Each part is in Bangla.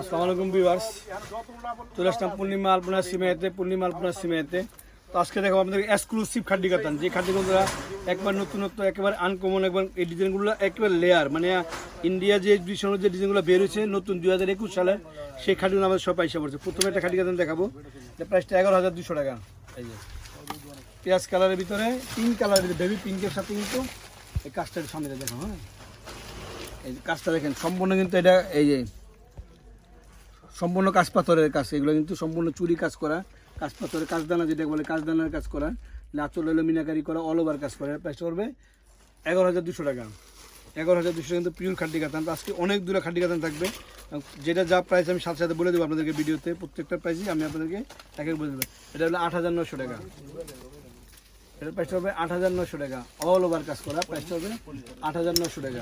আসসালামু আলাইকুম চলে আসলাম পূর্ণিমা আলপনা সিমেতে, পূর্ণিমা আলপনা সিমেতে। তো আজকে দেখাবো আপনাদের এক্সক্লুসিভ খাড্ডি কাতান যে খাড্ডিগুলো একবার নতুনত্ব, একেবারে আনকমন একবার এই ডিজাইনগুলো একেবারে লেয়ার মানে ইন্ডিয়া যে ডিজাইন যে ডিজাইনগুলো বের হয়েছে নতুন দুই হাজার একুশ সালে সেই খাড্ডিগুলো আমাদের সব পয়সা পড়ছে প্রথমে একটা খাড্ডি কাতান দেখাবো প্রাইসটা এগারো হাজার দুশো টাকা। এই যে, পেঁয়াজ কালারের ভিতরে পিঙ্ক কালারের বেবি পিঙ্কের সাথে কিন্তু এই কাজটার সামনে দেখো হ্যাঁ? এই কাজটা দেখেন, সম্পূর্ণ কিন্তু এটা, এই যে সম্পূর্ণ কাজ পাথরের কাজ, এগুলো কিন্তু সম্পূর্ণ চুরি কাজ করা কাজ পাথরের কাজদানা যেটা বলে কাজদানার কাজ করা নাচল হলো মিনাকারি করা অল ওভার কাজ করা প্রাইস করবে এগারো হাজার দুশো টাকা। এগারো হাজার দুশো কিন্তু পিওর খাড্ডি কাতান আজকে অনেক দূরে খাড্ডি কাতান থাকবে। যেটা যা প্রাইস আমি সাথে সাথে বলে দেবো আপনাদেরকে ভিডিওতে, প্রত্যেকটা প্রাইসই আমি আপনাদেরকে একে বলে দেবো। এটা হলো আট হাজার নশো টাকা। এটার প্রাইসটা হবে আট হাজার নশো টাকা। অল ওভার কাজ করা প্রাইসটা হবে আট হাজার নশো টাকা।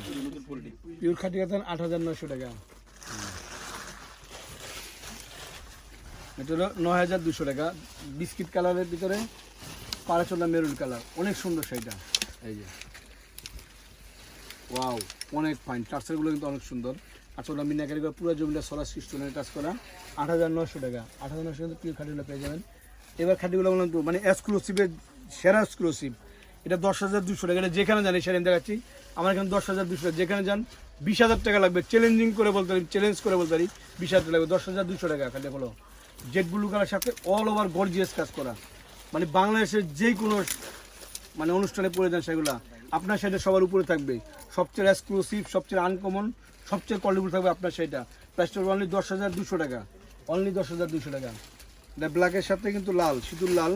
পিওর খাটি কাতান আট হাজার নশো টাকা। এটা হলো নয় হাজার দুশো টাকা। বিস্কিট কালারের ভিতরে পাড়াচোলা মেরুন কালার। অনেক সুন্দর সেইটা এই যে। ওয়াও, অনেক ফাইন। টার্সারগুলো কিন্তু অনেক সুন্দর। আসলে মিনাকারি করে পুরো জমিটা সরা সিস্টেমের কাজ করা। আট হাজার নশো টাকা। আট হাজার নশো কিন্তু পিওর খাটিগুলো পেয়ে যাবেন। এবার খাটিগুলো বললাম তো মানে এক্সক্লুসিভের সেরা এক্সক্লুসিভ এটা দশ হাজার দুশো টাকা। এটা যেখানে জানি সেখানে দেখাচ্ছি। আমার এখানে দশ হাজার দুশো টাকা। যেখানে যান, বিশ হাজার টাকা লাগবে। চ্যালেঞ্জিং করে বলতে পারি চ্যালেঞ্জ করে বলতে পারি, বিশ হাজার টাকা লাগবে। দশ হাজার দুশো টাকা খালি হলো। জেড ব্লু কালার সাথে অল ওভার গর্জিয়াস কাজ করা। মানে বাংলাদেশের যে কোনো মানে অনুষ্ঠানে পড়ে যান সেগুলা। আপনার সেটা সবার উপরে থাকবে। সবচেয়ে এক্সক্লুসিভ সবচেয়ে আনকমন সবচেয়ে কোয়ালিটিফুল থাকবে আপনার সেটা। প্রাইসটা অনলি দশ হাজার দুশো টাকা। অনলি দশ হাজার দুশো টাকা। এটা ব্ল্যাকের সাথে কিন্তু লাল, সিঁদুর লাল।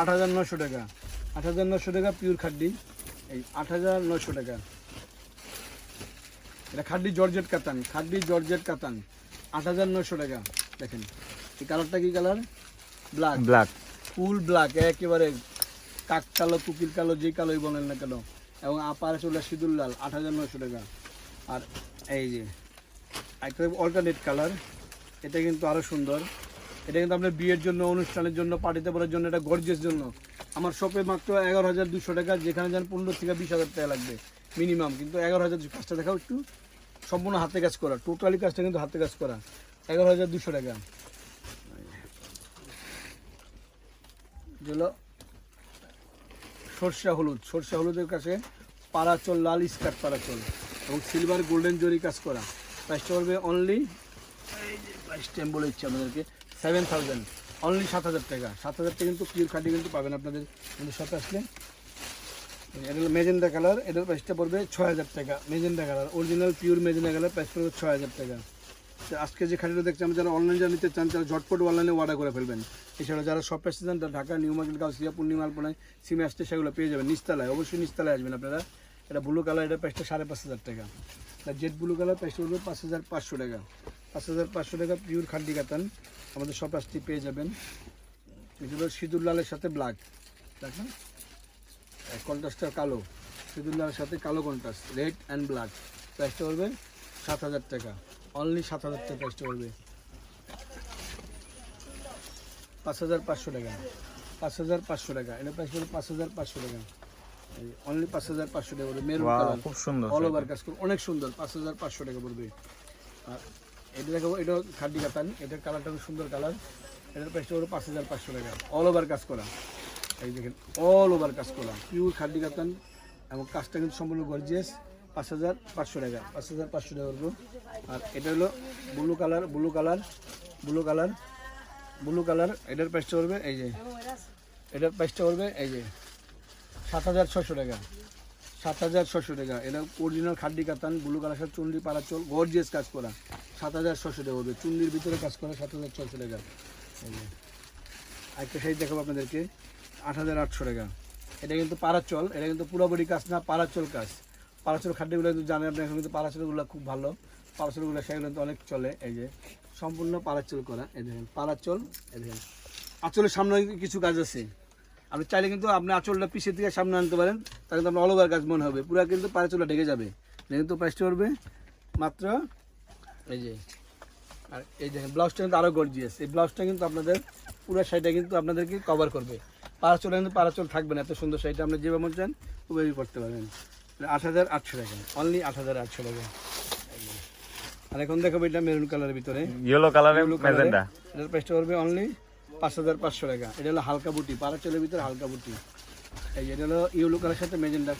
আট হাজার নশো টাকা। আট হাজার নশো টাকা পিওর খাড্ডি। এই আট হাজার নশো টাকা। এটা খাড্ডি জর্জেট কাতান। খাড্ডি জর্জেট কাতান। আট হাজার নশো টাকা। দেখেন এই কালারটা কি colour? Black black full black একেবারে কাক কালো কুকিল কালো যে কালোই বলেন না কেন। এবং আপারে চলে সিঁদুর লাল আট হাজার নশো টাকা। আর এই যে একটা অল্টারনেট কালার এটা কিন্তু আরও সুন্দর। এটা কিন্তু আপনার বিয়ের জন্য অনুষ্ঠানের জন্য পার্টিতে পড়ার জন্য এটা গর্জের জন্য। আমার শপে মাত্র এগারো হাজার দুশো টাকা যেখানে যান পনেরো থেকে বিশ হাজার টাকা লাগবে মিনিমাম কিন্তু এগারো হাজার কাজটা দেখাও একটু। সম্পূর্ণ হাতে কাজ করা। টোটালি কাজটা কিন্তু হাতে কাজ করা। এগারো হাজার দুশো টাকা। যেগুলো সরষা হলুদ। সরষা হলুদের কাছে পাড়াচল লাল স্কার্ট পাড়াচল এবং সিলভার গোল্ডেন জরি কাজ করা। প্রাইসটা পড়বে অনলি এই যে প্রাইস টাইম বলে ইচ্ছে আপনাদেরকে সেভেন থাউজেন্ড অনলি সাত হাজার টাকা। সাত হাজার টাকা কিন্তু পিওর খাটি কিন্তু পাবেন আপনাদের। আমাদের সাথে আসলে এটা মেজেন্ডা কালার, এটার প্রাইসটা পড়বে ছয় হাজার টাকা। Magenta colour original pure magenta colour price পড়বে ছয় হাজার টাকা। আজকে যে খাটিটা দেখছি, আমরা যারা অনলাইন যারা নিতে চান, তারা ঝটপট অনলাইনে অর্ডার করে ফেলবেন। এছাড়া যারা সব আসতে চান তারা ঢাকা, নিউ মার্কেট গাউসিয়া পূর্ণিমা আলপনায় সিমে আসতে সেগুলো পেয়ে যাবেন। নিস্তালায় অবশ্যই নিস্তালায় আসবেন আপনারা। এটা ব্লু কালার এটা প্রাইসটা সাড়ে পাঁচ হাজার টাকা। আর জেড ব্লু কালার প্রাইসটা পড়বে পাঁচ হাজার পাঁচশো টাকা। পাঁচ হাজার পাঁচশো টাকা পিওর খাড্ডি কাতান আমাদের সব আসতে পেয়ে যাবেন। এগুলো সিঁদুর লালের সাথে ব্ল্যাক দেখেন কন্ট্রাস্টটা কালো। সিঁদুর সাথে কালো কন্ট্রাস্ট রেড অ্যান্ড ব্ল্যাক প্রাইসটা পড়বে সাত হাজার টাকা। অনলি সাত হাজার টাকা প্রাইসটা পড়বে পাঁচ হাজার পাঁচশো টাকা। পাঁচ হাজার পাঁচশো টাকা। এটা প্রাইস পড়বে পাঁচ হাজার পাঁচশো টাকা। অনলি পাঁচ হাজার পাঁচশো টাকা পড়বে মেরুন কালার খুব সুন্দর অল ওভার কাজ করবে। অনেক সুন্দর। পাঁচ হাজার পাঁচশো টাকা পড়বে। আর এটা দেখাবো এটা খাড্ডি কাতান। এটার কালারটা খুব সুন্দর কালার এটার প্রাইসটা হলো পাঁচ হাজার পাঁচশো টাকা। অল ওভার কাজ করা। এই দেখেন অল ওভার কাজ করা পিওর খাড্ডি কাতান, এবং কাজটা কিন্তু সম্পূর্ণ গর্জিয়াস পাঁচ হাজার পাঁচশো টাকা, পাঁচ হাজার পাঁচশো টাকা করব আর এটা হলো blue colour blue colour blue colour blue colour এটার প্রাইসটা করবে এই যে, এটার প্রাইসটা পড়বে এই যে, সাত হাজার ছশো টাকা, সাত হাজার ছশো টাকা। এটা অরিজিনাল খাড্ডি কাতান ব্লু কালার সাথে চুন্ডি পাড়াচল গর্জিয়াস কাজ করা। সাত হাজার ছশো টাকা হবে চুন্ডির ভিতরে কাজ করা সাত হাজার ছশো টাকা। আরেকটা সাইজ দেখাবো আপনাদেরকে। আট হাজার আটশো টাকা। এটা কিন্তু পাড়াচল এটা কিন্তু পুরোপুরি কাজ না পাড়াচল কাজ। পাড়াচল খাদ্যগুলো কিন্তু জানেন আপনি, এখন কিন্তু পাড়াচলগুলো খুব ভালো। পাড়াচলগুলো সেগুলো কিন্তু অনেক চলে, এই যে সম্পূর্ণ পাড়াচল করা, এই দেখেন পাড়াচল এই দেখেন। আঁচলের সামনে কিছু কাজ আছে। আপনি চাইলে কিন্তু আপনি আঁচলটা পিছিয়ে থেকে সামনে আনতে পারেন, তাহলে কিন্তু আপনার অল ওভার কাজ মনে হবে। পুরো কিন্তু পাড়াচলটা ঢেকে যাবে। কিন্তু প্রাইসটা পড়বে মাত্র, এই যে, আর এই দেখেন ব্লাউজটা কিন্তু আরও গর্জিয়াস এই ব্লাউজটা কিন্তু আপনাদের পুরো শাড়িটা কিন্তু আপনাদেরকে কভার করবে। পাড়াচল কিন্তু পাড়াচল থাকবে না এত সুন্দর শাড়িটা আপনি যেভাবে মন চান ওভাবেই করতে পারবেন। আট হাজার আটশো টাকা অনলি আট হাজার আটশো টাকা। আর এখন দেখাবো এটা মেরুন কালারের ভিতরে। ইয়েলো কালারে Blue এর। ম্যাজেন্টা এটার প্রাইসটা পড়বে অনলি পাঁচ হাজার পাঁচশো টাকা। এটা হলো হালকা বুটি পাড়া চলের ভিতরে হালকা বুটি। এই এটা হলো ইউলো কালার সাথে মেজেন্ডা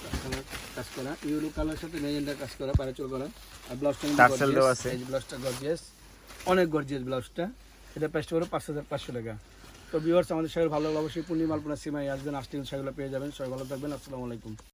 কাজ করা ইউলো কালার সাথে মেজেন্ডা কাজ করা পাড়া চল করা। আর ব্লাউজটা ব্লাউজটা গর্জিয়াস অনেক গর্জিয়াস ব্লাউজটা এটা প্রাইসটা পড়বে পাঁচ হাজার পাঁচশো টাকা। তো ভিউয়ার্স আমাদের সবাই ভালো অবশ্যই পূর্ণিমা আলপনা সীমায় আসবেন আসতে সেগুলো পেয়ে যাবেন। সবাই ভালো থাকবেন, আসসালামু আলাইকুম।